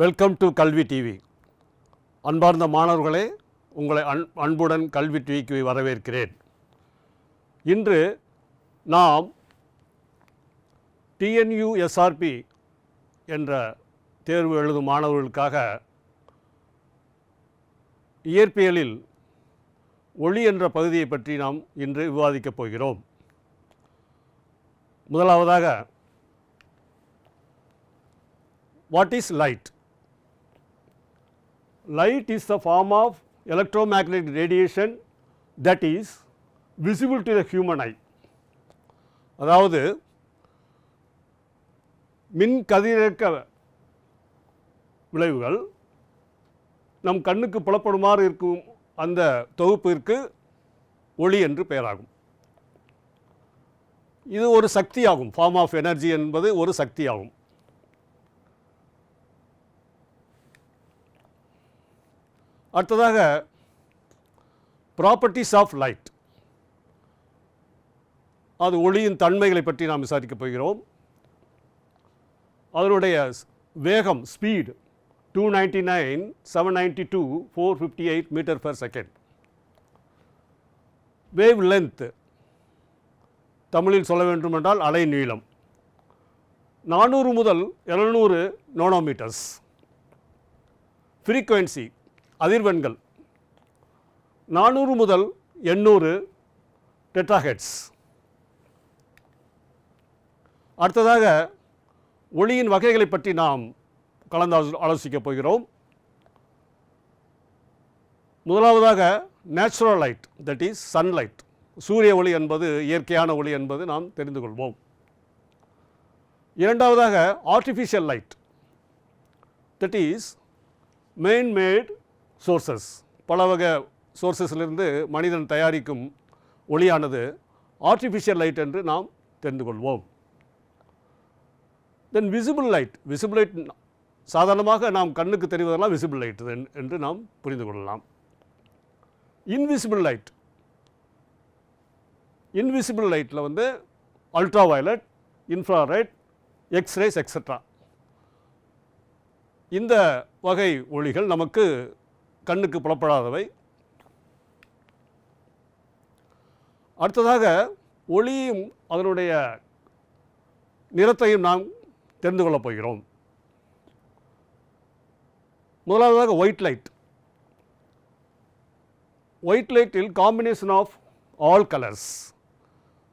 Welcome to கல்வி TV அன்பார்ந்த மாணவர்களே உங்களை அன் அன்புடன் கல்வி டிவிக்கு வரவேற்கிறேன். இன்று நாம் டிஎன்யூ எஸ்ஆர்பி என்ற தேர்வு எழுதும் மாணவர்களுக்காக இயற்பியலில் ஒளி என்ற பகுதியை பற்றி நாம் இன்று விவாதிக்கப் போகிறோம். முதலாவதாக what is light light is the form of electromagnetic radiation that is visible to the human eye. அதாவது மின் கதிரியக்க விளைவுகள் நம் கண்ணுக்கு புலப்படுமாறு இருக்கும் அந்த தொகுப்பிற்கு ஒளி என்று பெயராகும். இது ஒரு சக்தியாகும். ஃபார்ம் ஆஃப் எனர்ஜி என்பது ஒரு சக்தியாகும். அடுத்ததாக ப்ராப்பர்ட்டிஸ் ஆஃப் லைட் அது ஒளியின் தன்மைகளை பற்றி நாம் விசாரிக்கப் போகிறோம். அதனுடைய வேகம் speed two ninety nine seven ninety two four fifty eight metre per second wave length தமிழில் சொல்ல வேண்டுமென்றால் அலை நீளம். நானூறு முதல் எழுநூறு நோனோமீட்டர்ஸ் ஃப்ரீக்குவென்சி அதிர்வெண்கள் நானூறு முதல் எண்ணூறு டெட்ராஹெட்ஸ். அடுத்ததாக ஒளியின் வகைகளை பற்றி நாம் கலந்து ஆலோசிக்கப் போகிறோம். முதலாவதாக natural light that is sunlight சூரிய ஒளி என்பது இயற்கையான ஒளி என்பது நாம் தெரிந்து கொள்வோம். இரண்டாவதாக artificial light that is main made sources. பல வகை சோர்சஸ்லேருந்து மனிதன் தயாரிக்கும் ஒளியானது ஆர்டிஃபிஷியல் லைட் என்று நாம் தெரிந்து கொள்வோம் then visible light visible light சாதாரணமாக நாம் கண்ணுக்கு தெரிவதெல்லாம் விசிபிள் லைட் என்று நாம் புரிந்து கொள்ளலாம். இன்விசிபிள் லைட் இன்விசிபிள் லைட்டில் வந்து ultra violet infrared X-rays extra இந்த வகை ஒளிகள் நமக்கு கண்ணுக்கு புலப்படாதவை. அடுத்ததாக ஒளியும் அதனுடைய நிறத்தையும் நாம் தெரிந்து கொள்ளப் போகிறோம். முதலாவதாக ஒயிட் லைட் ஒயிட் லைட்டில் combination of all colours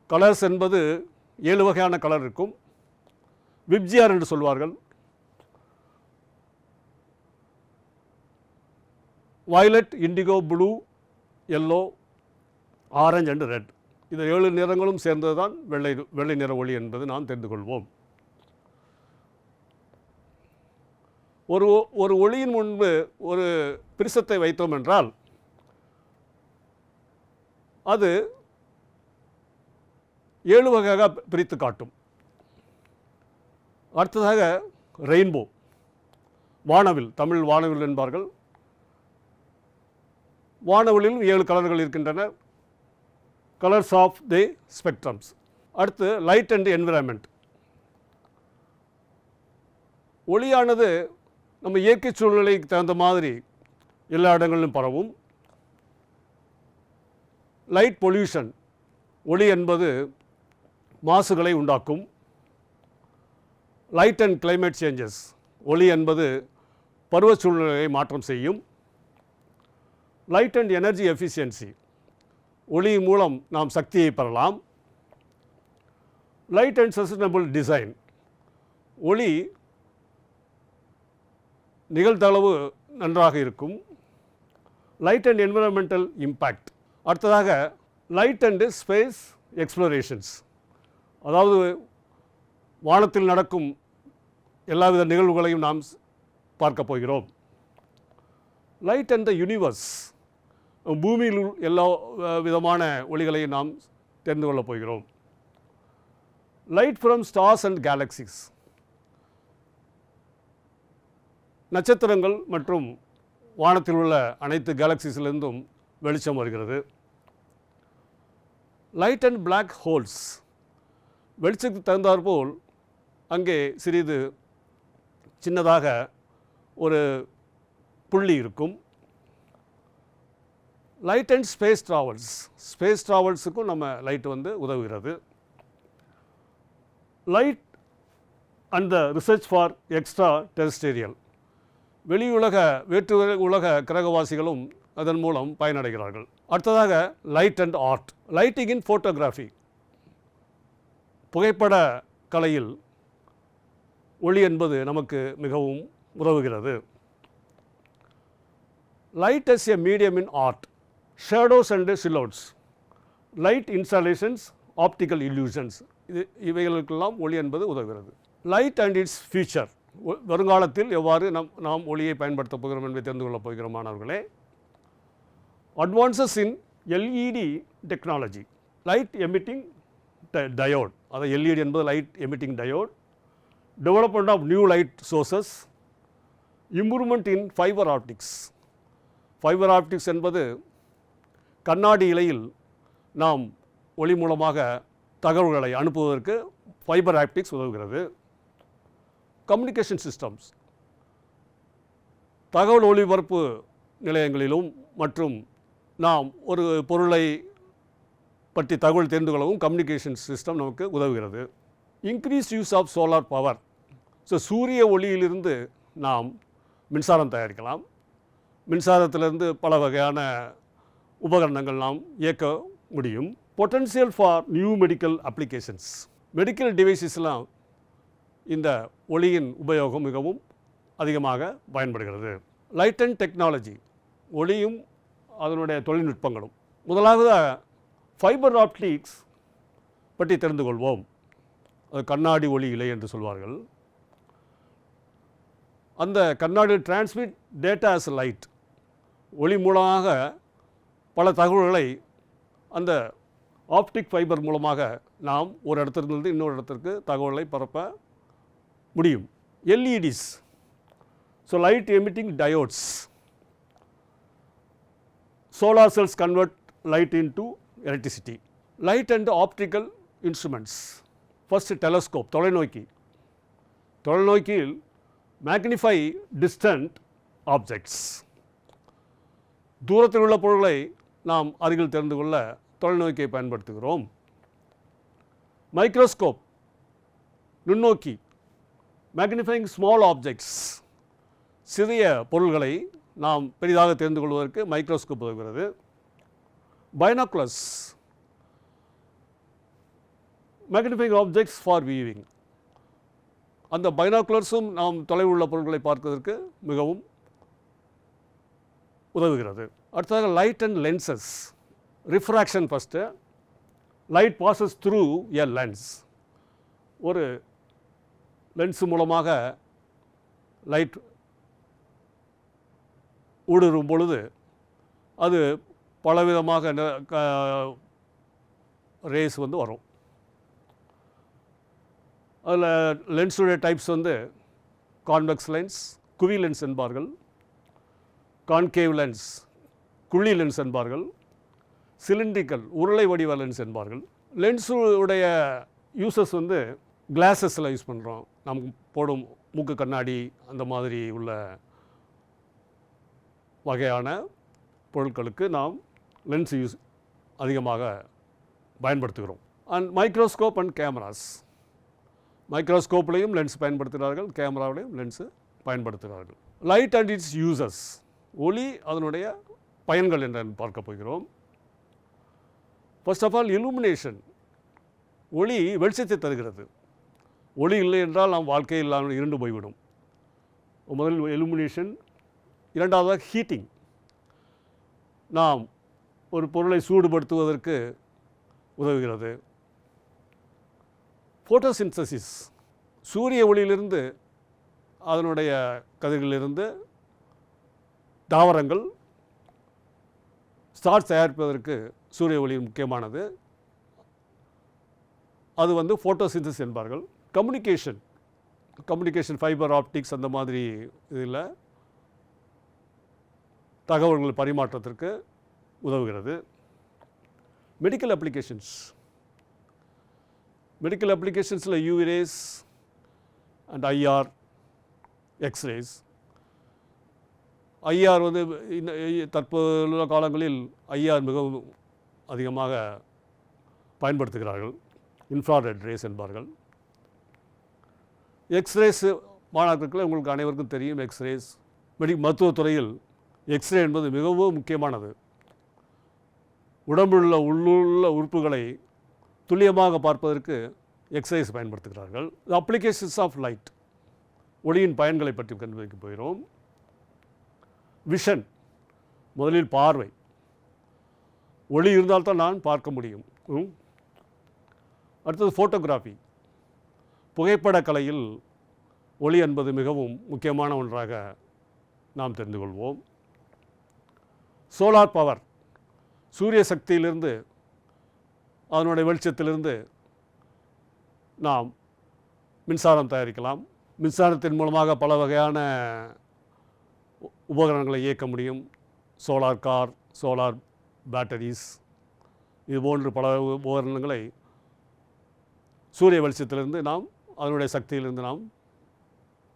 colours என்பது ஏழு வகையான கலர் இருக்கும். விப்ஜிஆர் என்று சொல்வார்கள். Violet indigo blue yellow orange and red இந்த ஏழு நிறங்களும் சேர்ந்தது தான் வெள்ளை வெள்ளை நிற ஒளி என்பது நாம் தெரிந்து கொள்வோம் ஒரு ஒ- ஒரு ஒளியின் முன்பு ஒரு பிரிசத்தை வைத்தோம் என்றால் அது ஏழு வகையாக பிரித்து காட்டும். அடுத்ததாக ரெயின்போ வானவில் தமிழ் வானவில் என்பார்கள். வானவெளியிலும் ஏழு கலர்கள் இருக்கின்றன. கலர்ஸ் ஆஃப் தி ஸ்பெக்ட்ரம்ஸ் அடுத்து லைட் அண்ட் என்விரான்மெண்ட் ஒளியானது நம்ம இயற்கை சூழ்நிலைக்கு தகுந்த மாதிரி எல்லா இடங்களிலும் பரவும். லைட் பொல்யூஷன் ஒளி என்பது மாசுகளை உண்டாக்கும். லைட் அண்ட் கிளைமேட் சேஞ்சஸ் ஒளி என்பது பருவ சூழ்நிலையை மாற்றம் செய்யும். லைட் அண்ட் எனர்ஜி எஃபிஷியன்சி ஒளி மூலம் நாம் சக்தியை பெறலாம். லைட் அண்ட் சஸ்டைனபிள் டிசைன் ஒளி நிகழ்தளவு நன்றாக இருக்கும். லைட் அண்ட் என்விரான்மெண்டல் இம்பேக்ட் அடுத்ததாக லைட் அண்டு ஸ்பேஸ் எக்ஸ்ப்ளோரேஷன்ஸ் அதாவது வானத்தில் நடக்கும் எல்லாவித நிகழ்வுகளையும் நாம் பார்க்கப் பார்க்க போகிறோம். லைட் அண்ட் த யூனிவர்ஸ் பூமியில் எல்லா விதமான ஒளிகளையும் நாம் தெரிந்து கொள்ளப் போகிறோம். Light from stars and galaxies நட்சத்திரங்கள் மற்றும் வானத்தில் உள்ள அனைத்து கேலக்சிஸிலிருந்தும் வெளிச்சம் வருகிறது. லைட் அண்ட் பிளாக் ஹோல்ஸ் வெளிச்சத்துக்கு தகுந்தாற்போல் அங்கே சிறிது சின்னதாக ஒரு புள்ளி இருக்கும். Light and space travels space ட்ராவல்ஸுக்கும் நம்ம லைட் வந்து உதவுகிறது. Light and the research for extraterrestrial வெளியுலக வேற்று உலக கிரகவாசிகளும் அதன் மூலம் பயனடைகிறார்கள். அடுத்ததாக light and art lighting in photography புகைப்பட கலையில் ஒளி என்பது நமக்கு மிகவும் உதவுகிறது. Light as a medium in art. Shadows and silhouettes light installations optical illusions. இது இவைகளுக்கெல்லாம் ஒளி என்பது உதவுகிறது. லைட் அண்ட் இட்ஸ் ஃபியூச்சர் வருங்காலத்தில் எவ்வாறு நம் நாம் ஒளியை பயன்படுத்தப் போகிறோம் என்பதை தெரிந்து கொள்ளப் போகிறோம் மாணவர்களே. Advances in LED technology light emitting diode அதை எல்இடி என்பது light emitting diode development of new light sources improvement in fibre optics fibre optics என்பது கண்ணாடி இலையில் நாம் ஒளி மூலமாக தகவல்களை அனுப்புவதற்கு ஃபைபர் ஆப்டிக்ஸ் உதவுகிறது. கம்யூனிகேஷன் சிஸ்டம்ஸ் தகவல் ஒளிபரப்பு நிலையங்களிலும் மற்றும் நாம் ஒரு பொருளை பற்றி தகவல் தெரிந்து கொள்ளவும் கம்யூனிகேஷன் சிஸ்டம் நமக்கு உதவுகிறது. Increase use of solar power so சூரிய ஒளியிலிருந்து நாம் மின்சாரம் தயாரிக்கலாம். மின்சாரத்திலிருந்து பல வகையான உபகரணங்கள் நாம் இயக்க முடியும். Potential for new medical applications medical டிவைசஸ்லாம் இந்த ஒளியின் உபயோகம் மிகவும் அதிகமாக பயன்படுகிறது. லைட் அண்ட் டெக்னாலஜி ஒளியும் அதனுடைய தொழில்நுட்பங்களும். முதலாவது ஃபைபர் ஆப்டிக்ஸ் பற்றி தெரிந்து கொள்வோம். அது கண்ணாடி ஒளி இலை என்று சொல்வார்கள். அந்த கண்ணாடி டிரான்ஸ்மிட் டேட்டா அஸ் லைட் ஒளி மூலமாக பல தகவல்களை அந்த ஆப்டிக் ஃபைபர் மூலமாக நாம் ஒரு இடத்திலிருந்து இன்னொரு இடத்திற்கு தகவலை பரப்ப முடியும். LEDs. So light emitting diodes solar cells convert light into electricity light and optical instruments first telescope தொலைநோக்கி. தொலைநோக்கியில் மேக்னிஃபை டிஸ்டன்ட் ஆப்ஜெக்ட்ஸ் தூரத்தில் உள்ள பொருள்களை நாம் அருகில் தெரிந்து கொள்ள தொலைநோக்கியை பயன்படுத்துகிறோம். மைக்ரோஸ்கோப் நுண்ணோக்கி மேக்னிஃபைங் ஸ்மால் ஆப்ஜெக்ட்ஸ் சிறிய பொருள்களை நாம் பெரிதாக தெரிந்து கொள்வதற்கு மைக்ரோஸ்கோப் உதவுகிறது. Binoculars magnifying objects for viewing அந்த பைனாக்குலர்ஸும் நாம் தொலைவுள்ள உள்ள பொருட்களை பார்ப்பதற்கு மிகவும் உதவுகிறது. அடுத்ததாக light and lenses refraction first light passes through a lens ஒரு லென்ஸ் மூலமாக லைட் ஊடுருவும் பொழுது அது பலவிதமாக ரேஸ் வந்து வரும். அதில் லென்ஸுடைய டைப்ஸ் வந்து கான்வெக்ஸ் லென்ஸ் குவி லென்ஸ் என்பார்கள். கான்கேவ் லென்ஸ் குழி லென்ஸ் என்பார்கள் சிலிண்ட்ரிக்கல் உருளை வடிவ லென்ஸ் என்பார்கள். லென்ஸுடைய யூசஸ் வந்து கிளாஸஸில் யூஸ் பண்ணுறோம் நம் போடும் மூக்கு கண்ணாடி அந்த மாதிரி உள்ள வகையான பொருட்களுக்கு நாம் லென்ஸ் யூஸ் அதிகமாக பயன்படுத்துகிறோம். அண்ட் மைக்ரோஸ்கோப் அண்ட் கேமராஸ் மைக்ரோஸ்கோப்லேயும் லென்ஸ் பயன்படுத்துகிறார்கள் கேமராவிலையும் லென்ஸு பயன்படுத்துகிறார்கள். லைட் அண்ட் இட்ஸ் யூசஸ் ஒளி அதனுடைய பயன்கள் என்று பார்க்க போகிறோம். ஃபர்ஸ்ட் ஆஃப் ஆல் இலுமினேஷன் ஒளி வெளிச்சத்தை தருகிறது. ஒளி இல்லை என்றால் நாம் வாழ்க்கை இல்லாமல் இருண்டு போய்விடும். முதல் எலுமினேஷன் இரண்டாவதாக ஹீட்டிங் நாம் ஒரு பொருளை சூடுபடுத்துவதற்கு உதவுகிறது. ஃபோட்டோசின்தசிஸ் சூரிய ஒளியிலிருந்து அதனுடைய கதிரிலிருந்து தாவரங்கள் ஸ்டார்ச் தயாரிப்பதற்கு சூரிய ஒளி முக்கியமானது. அது வந்து ஃபோட்டோசிந்தஸ் என்பார்கள். கம்யூனிகேஷன் கம்யூனிகேஷன் ஃபைபர் ஆப்டிக்ஸ் அந்த மாதிரி இதில் தகவல்கள் பரிமாற்றத்திற்கு உதவுகிறது. Medical applications medical அப்ளிகேஷன்ஸில் UV rays and IR X-rays IR வந்து தற்போதுள்ள காலங்களில் ஐஆர் மிகவும் அதிகமாக பயன்படுத்துகிறார்கள். இன்ஃப்ராரெட் ரேஸ் என்பார்கள். எக்ஸ்ரேஸ் மாணாக்கர்கள் உங்களுக்கு அனைவருக்கும் தெரியும் எக்ஸ்ரேஸ் மெடி மருத்துவத்துறையில் எக்ஸ்ரே என்பது மிகவும் முக்கியமானது. உடம்புள்ள உள்ளுள்ள உறுப்புகளை துல்லியமாக பார்ப்பதற்கு எக்ஸ்ரேஸ் பயன்படுத்துகிறார்கள். அப்ளிகேஷன்ஸ் ஆஃப் லைட் ஒளியின் பயன்களை பற்றி கண்டுபிடிக்க போகிறோம். விஷன் முதலில் பார்வை. ஒளி இருந்தால்தான் நான் பார்க்க முடியும். அடுத்தது ஃபோட்டோகிராஃபி புகைப்படக் கலையில் ஒளி என்பது மிகவும் முக்கியமான ஒன்றாக நாம் தெரிந்து கொள்வோம். சோலார் பவர் சூரிய சக்தியிலிருந்து அதனுடைய வெளிச்சத்திலிருந்து நாம் மின்சாரம் தயாரிக்கலாம். மின்சாரத்தின் மூலமாக பல வகையான உபகரணங்களை இயக்க முடியும். சோலார் கார் சோலார் பேட்டரிஸ் இது போன்று பல உபகரணங்களை சூரிய வெளிச்சத்திலிருந்து நாம் அதனுடைய சக்தியிலிருந்து நாம்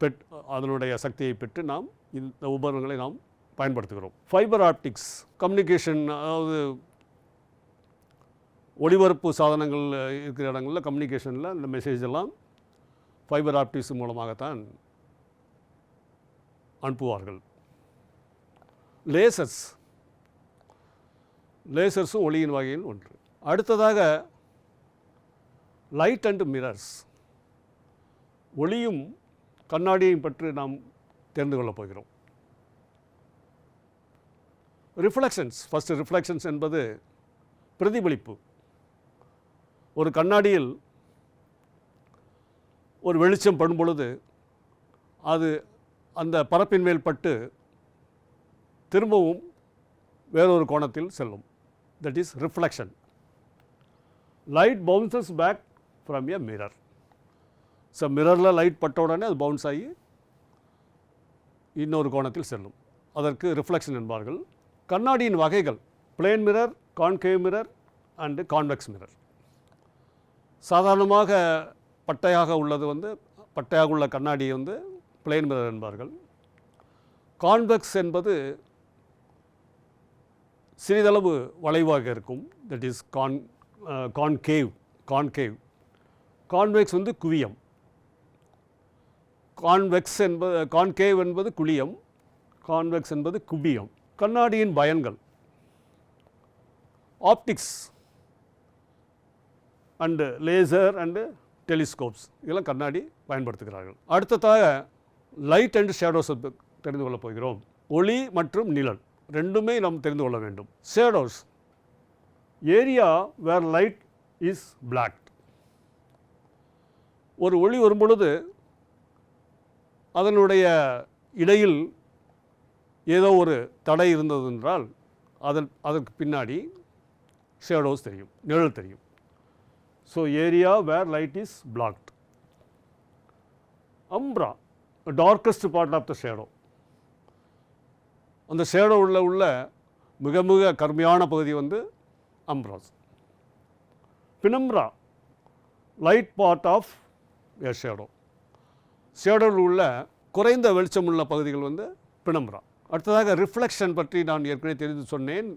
பெட் அதனுடைய சக்தியை பெற்று நாம் இந்த உபகரணங்களை நாம் பயன்படுத்துகிறோம். ஃபைபர் ஆப்டிக்ஸ் கம்யூனிகேஷன் அதாவது ஒளிபரப்பு சாதனங்கள் இருக்கிற இடங்களில் கம்யூனிகேஷனில் இந்த மெசேஜ் எல்லாம் ஃபைபர் ஆப்டிக்ஸ் மூலமாகத்தான் அனுப்புவார்கள். லேசர்ஸ். லேசர்ஸும் ஒளியின் வகையில் ஒன்று. அடுத்ததாக லைட் அண்ட் மிரர்ஸ். ஒளியும் கண்ணாடியையும் பற்றி நாம் தெரிந்து கொள்ளப் போகிறோம். ரிஃப்ளெக்ஷன்ஸ். ஃபஸ்ட்டு ரிஃப்ளெக்ஷன்ஸ் என்பது பிரதிபலிப்பு. ஒரு கண்ணாடியில் ஒரு வெளிச்சம் படும் பொழுது அது அந்த பரப்பின் மேல் பட்டு திரும்பவும் வேறொரு கோணத்தில் செல்லும். That is reflection light bounces back from a mirror so மிரரில் light பட்ட உடனே அது பவுன்ஸ் ஆகி இன்னொரு கோணத்தில் செல்லும். அதற்கு ரிஃப்ளெக்ஷன் என்பார்கள். கண்ணாடியின் வகைகள் plane mirror concave mirror and convex mirror சாதாரணமாக பட்டையாக உள்ளது வந்து பட்டையாக உள்ள கண்ணாடி வந்து பிளேன் மிரர் என்பார்கள். கான்வெக்ஸ் என்பது சிறிதளவு வளைவாக இருக்கும். That is con concave concave convex வந்து குவியம். கான்வெக்ஸ் என்பது கான்கேவ் என்பது குழியம் கான்வெக்ஸ் என்பது குவியம். கண்ணாடியின் பயன்கள். Optics and laser and telescopes இதெல்லாம் கண்ணாடி பயன்படுத்துகிறார்கள். அடுத்ததாக லைட் அண்ட் ஷேடோஸ் தெரிந்து கொள்ளப் போகிறோம். ஒளி மற்றும் நிழல். ரெண்டுமே நாம் தெரிந்து கொள்ள வேண்டும். Shadows area where light is block ஒரு ஒளி வரும் பொழுது அதனுடைய இடையில் ஏதோ ஒரு தடை இருந்தது என்றால் அதன் அதற்கு பின்னாடி ஷேடோஸ் தெரியும் நிழல் தெரியும். So area where light is blocked umbra darkest part of the shadow அந்த ஷேடோ உள்ள உள்ள மிக மிக கருமையான பகுதி வந்து umbras penumbra light part of a shadow ஷேடோவில் உள்ள குறைந்த வெளிச்சம் உள்ள பகுதிகள் வந்து பினம்ரா அடுத்ததாக ரிஃப்ளெக்ஷன் பற்றி நான் ஏற்கனவே தெரிந்து சொன்னேன்.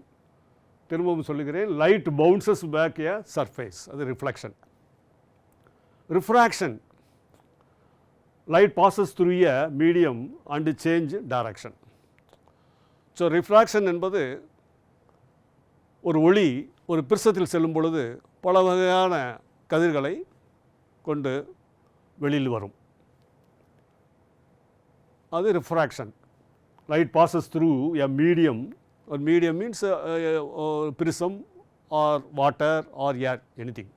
திரும்பவும் சொல்லுகிறேன். Light bounces back a surface அது reflection refraction light passes through a medium and change direction so refraction என்பது ஒரு ஒளி ஒரு பிரிசத்தில் செல்லும் பொழுது பல வகையான கதிர்களை கொண்டு வெளியில் வரும். அது refraction light passes through a medium ஒரு medium means prism or water or air anything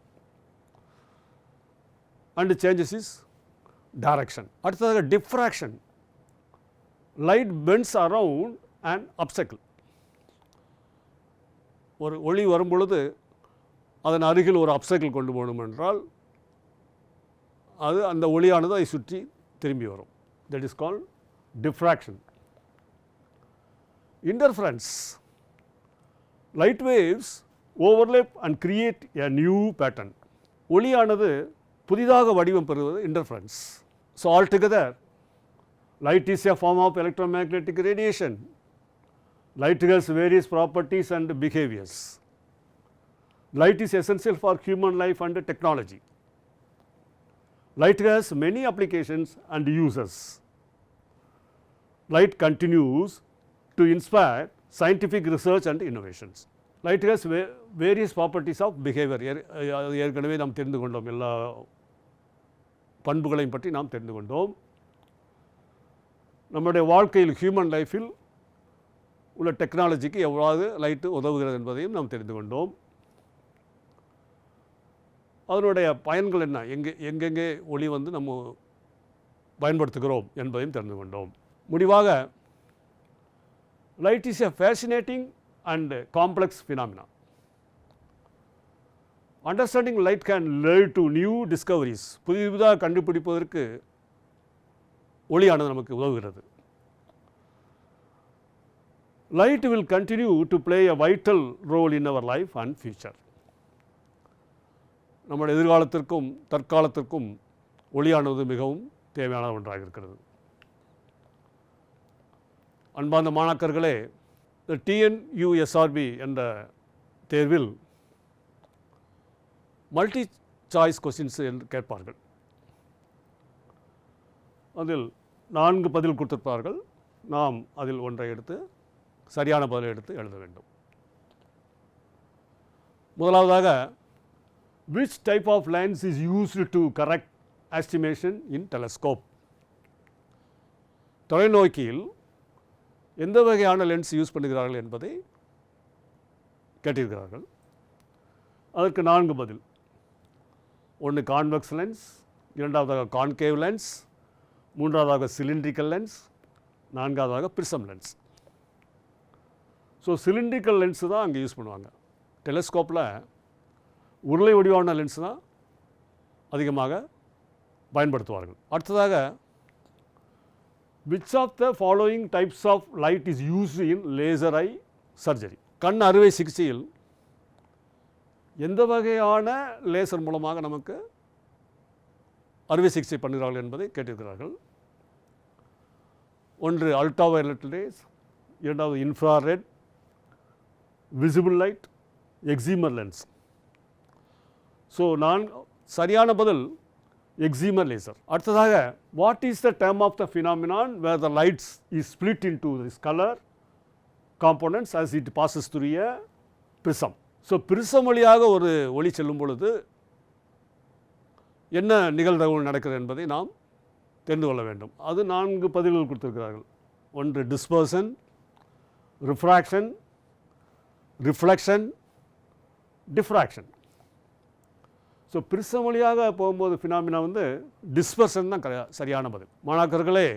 and changes is direction அடுத்ததாக diffraction light bends around and obstacle ஒரு ஒளி வரும் பொழுது அதன் அருகில் ஒரு அப்சக்கிள் கொண்டு போகணும் என்றால் அது அந்த ஒளியானது அதை சுற்றி திரும்பி வரும். That is call diffraction interference light waves overlap and create a new pattern ஒளியானது புதிதாக வடிவம் பெறுவது interference so altogether light is a form of electromagnetic radiation Light has various properties and behaviors. Light is essential for human life and technology. Light has many applications and uses. Light continues to inspire scientific research and innovations. Light has va- various properties of behavior. ஏற்- அது ஏற்கனவே நாம் தெரிந்து கொண்டோம் எல்லா பண்புகளையும் பற்றி நாம் தெரிந்து கொண்டோம் நம்முடைய வாழ்க்கையில் ஹியூமன் லைஃப்பில் உள்ள டெக்னாலஜிக்கு எவ்வளவு லைட்டு உதவுகிறது என்பதையும் நாம் தெரிந்து கொண்டோம். அதனுடைய பயன்கள் என்ன? எங்கே எங்கெங்கே ஒளி வந்து நம்ம பயன்படுத்துகிறோம் என்பதையும் தெரிந்து கொண்டோம். முடிவாக light is a fascinating and complex phenomena understanding light can lead to new discoveries புதிதாக கண்டுபிடிப்பதற்கு ஒளியானது நமக்கு உதவுகிறது. Light will continue to play a vital role in our life and future நம்முடைய எதிர்காலத்திற்கும் தற்காலத்திற்கும் ஒளியானது மிகவும் தேவையான ஒன்றாக இருக்கிறது. அன்பார்ந்த மாணாக்கர்களே இந்த டிஎன்யூஎஸ்ஆர்பி என்ற தேர்வில் மல்டி சாய்ஸ் கொஸ்டின்ஸ் என்று கேட்பார்கள். அதில் நான்கு பதில் கொடுத்திருப்பார்கள். நாம் அதில் ஒன்றை எடுத்து சரியான பதிலை எடுத்து எழுத வேண்டும். முதலாவதாக which type of lens is used to correct astigmatism in telescope தொலைநோக்கியில் எந்த வகையான லென்ஸ் யூஸ் பண்ணுகிறார்கள் என்பதை கேட்டிருக்கிறார்கள். அதற்கு நான்கு பதில். ஒன்று கான்வெக்ஸ் லென்ஸ் இரண்டாவதாக கான்கேவ் லென்ஸ் மூன்றாவதாக சிலிண்ட்ரிக்கல் லென்ஸ் நான்காவதாக prism lens so cylindrical lens தான் அங்கே யூஸ் பண்ணுவாங்க. டெலஸ்கோப்பில் உருளை வடிவான லென்ஸ் தான் அதிகமாக பயன்படுத்துவார்கள். அடுத்ததாக which of the following types of light is use in laser eye surgery கண் அறுவை சிகிச்சையில் எந்த வகையான லேசர் மூலமாக நமக்கு அறுவை சிகிச்சை பண்ணுகிறார்கள் என்பதை கேட்டிருக்கிறார்கள். ஒன்று அல்ட்ரா வயலட் ரேஸ் இரண்டாவது infrared visible light excimer lens so நான் சரியான பதில் எக்ஸிமர் லேசர் அடுத்ததாக what is the term of the phenomenon where the lights is split into this colour components as it passes through a prism? So prism வழியாக ஒரு ஒளி செல்லும் பொழுது என்ன நிகழ்தகவு நடக்கிறது என்பதை நாம் தெரிந்து கொள்ள வேண்டும். அது நான்கு பதில்கள் கொடுத்துருக்கிறார்கள். ஒன்று dispersion refraction reflection diffraction so prism வழியாக போகும்போது ஃபினாமினா வந்து டிஸ்பர்ஷன் தான் சரியான பதில். மாணாக்கர்களே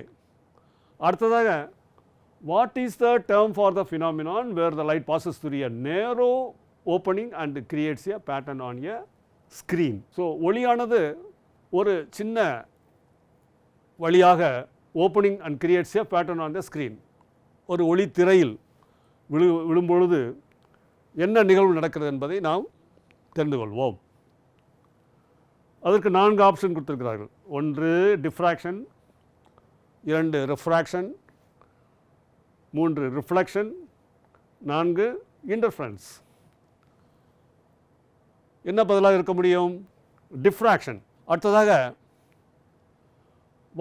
அடுத்ததாக what is the term for the phenomenon where the light passes through a narrow opening and creates a pattern on a screen so ஒளியானது ஒரு சின்ன வழியாக opening and creates a pattern on the screen ஒரு ஒளி திரையில் விழு விழும்பொழுது என்ன நிகழ்வு நடக்கிறது என்பதை நாம் தெரிந்து கொள்வோம். அதற்கு நான்கு ஆப்ஷன் கொடுத்திருக்கிறார்கள். ஒன்று டிஃப்ராக்ஷன் இரண்டு ரிஃப்ராக்ஷன் மூன்று ரிஃப்ளெக்ஷன் நான்கு இன்டர்ஃபரன்ஸ் என்ன பதிலாக இருக்க முடியும்? டிஃப்ராக்ஷன் அடுத்ததாக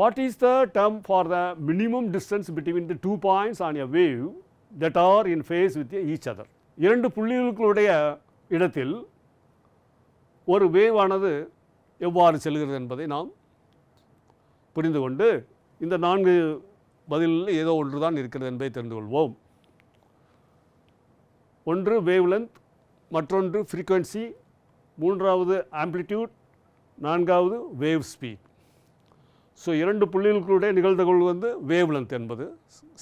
what is the term for the minimum distance between the two points on a wave that are in phase with each other இரண்டு புள்ளிகளுடைய இடத்தில் ஒரு வேவானது எவ்வாறு செல்கிறது என்பதை நாம் புரிந்து கொண்டு இந்த நான்கு பதிலில் ஏதோ ஒன்று தான் இருக்கிறது என்பதை தெரிந்து கொள்வோம். ஒன்று வேவ் லென்த் மற்றொன்று ஃப்ரீக்வன்சி மூன்றாவது ஆம்ப்ளிடியூட் நான்காவது வேவ் ஸ்பீட் ஸோ இரண்டு புள்ளிகளுடைய நிகழ்தகவு வந்து வேவ் லென்த் என்பது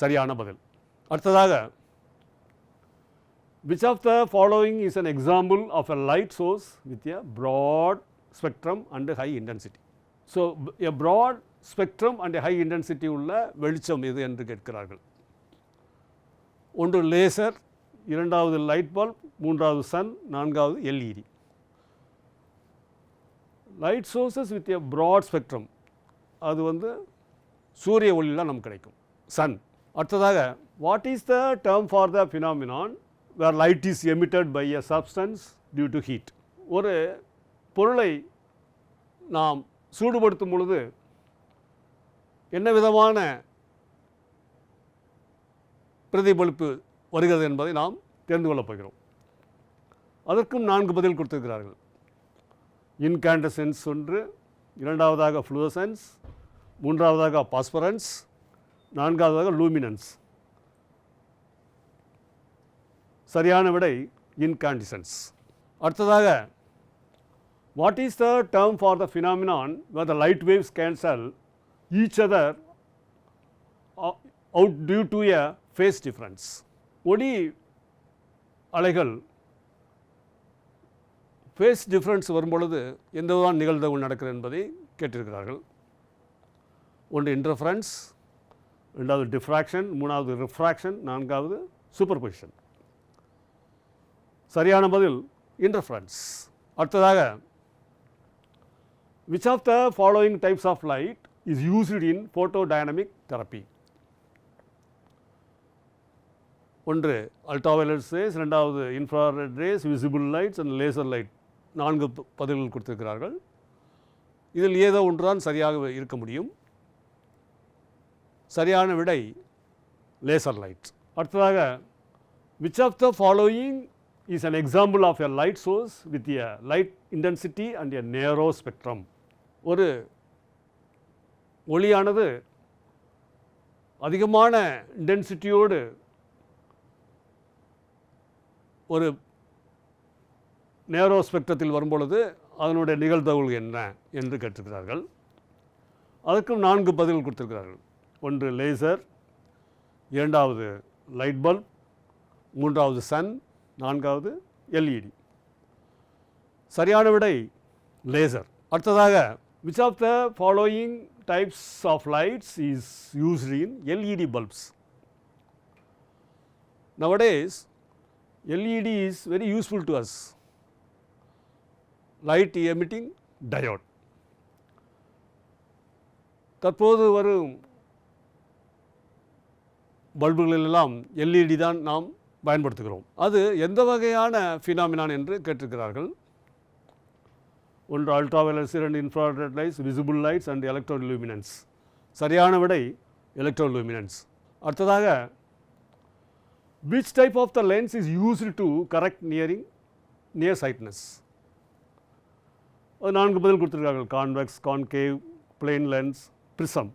சரியான பதில். அடுத்ததாக Which of the following is an example of a light source with a broad spectrum and high intensity? So, a broad spectrum and high intensity உள்ள வெளிச்சம் இது என்று கேட்கிறார்கள் ஒன்று லேசர் இரண்டாவது லைட் பல்ப் மூன்றாவது சன் நான்காவது LED light sources with a broad spectrum அது வந்து சூரிய ஒளியில் நமக்கு கிடைக்கும் சன் அடுத்ததாக what is the term for the phenomenon where light is emitted by a substance due to heat ஒரு பொருளை நாம் சூடுபடுத்தும் பொழுது என்ன விதமான பிரதிபலிப்பு வருகிறது என்பதை நாம் தெரிந்து கொள்ளப் போகிறோம். அதற்கும் நான்கு பதில் கொடுத்திருக்கிறார்கள். இன்காண்டசென்ஸ் ஒன்று இரண்டாவதாக ஃப்ளூசன்ஸ் மூன்றாவதாக பாஸ்பரன்ஸ் நான்காவதாக லூமினன்ஸ். சரியான விடை இன்கண்டிஷன்ஸ் அடுத்ததாக what is the term for the phenomenon where the light waves cancel each other out due to a phase difference difference? ஒளி அலைகள் ஃபேஸ் டிஃப்ரென்ஸ் வரும்பொழுது எந்தவிதமான நிகழ்தகவு நடக்கிறது என்பதை கேட்டிருக்கிறார்கள். ஒன்று இன்டர்ஃபரன்ஸ் ரெண்டாவது டிஃப்ராக்ஷன் மூணாவது ரிஃப்ராக்ஷன் நான்காவது சூப்பர் பொசிஷன் சரியான பதில் இன்டர்ஃபரன்ஸ் அடுத்ததாக which of the following types of light is used in photodynamic therapy ஒன்று அல்ட்ராவயலட் ரேஸ் ரெண்டாவது infrared rays visible lights and laser light நான்கு பதில்கள் கொடுத்திருக்கிறார்கள். இதில் ஏதோ ஒன்றுதான் சரியாக இருக்க முடியும். சரியான விடை லேசர் லைட் அடுத்ததாக which of the following is an example of a light source with a light intensity and a narrow spectrum. ஒரு ஒளியானது அதிகமான இன்டென்சிட்டியோடு ஒரு நேரோ ஸ்பெக்ட்ரத்தில் வரும்பொழுது அதனுடைய நிகழ்தகவு என்ன என்று கேட்டிருக்கிறார்கள். அதற்கும் நான்கு பதில்கள் கொடுத்திருக்கிறார்கள். ஒன்று லேசர் இரண்டாவது லைட் பல்ப் மூன்றாவது சன் நான்காவது எல்இடி சரியான விடை லேசர் அடுத்ததாக which of the following types of lights is used in LED bulbs nowadays LED is very useful to us. Light emitting diode. தற்போது வரும் பல்புகளிலெல்லாம் எல்இடி தான் நாம் பயன்படுத்துகிறோம். அது எந்த வகையான ஃபினாமினான் என்று கேட்டிருக்கிறார்கள்? ஒன்று அல்ட்ராவயலன்ஸ் இரண்டு infrared lights visible lights and electroluminescence சரியான விடை எலக்ட்ரோலூமினன்ஸ் அடுத்ததாக which type of the lens is used to correct nearing near sightedness அது நான்கு பதில் கொடுத்துருக்கார்கள். Convex concave plain lens prism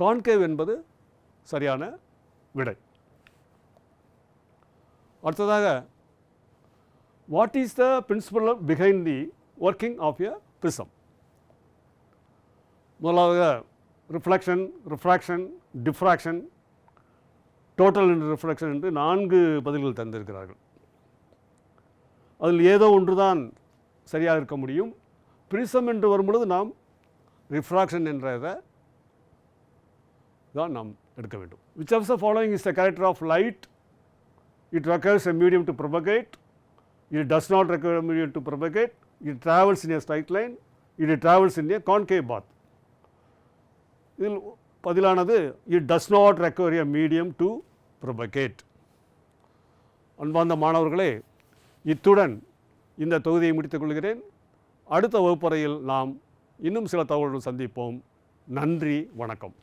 concave என்பது சரியான விடை. அடுத்ததாக what is the principle behind the working of a prism முதலாவது reflection refraction diffraction total reflection என்று நான்கு பதில்கள் தந்திருக்கிறார்கள். அதில் ஏதோ ஒன்று தான் சரியாக இருக்க முடியும். பிரிசம் என்று வரும்பொழுது நாம் ரிஃப்ராக்ஷன் என்றதை தான் நாம் எடுக்க வேண்டும். Which of the following is the character of light it requires a medium to propagate it does not require a medium to propagate it travels in a straight line it travels in a concave path இதில் பதிலானது it does not recover a medium to propagate அன்பார்ந்த மாணவர்களே இத்துடன் இந்த தொகுதியை முடித்துக் கொள்கிறேன் அடுத்த வகுப்பறையில் நாம் இன்னும் சில தகவல்கள் சந்திப்போம் நன்றி வணக்கம்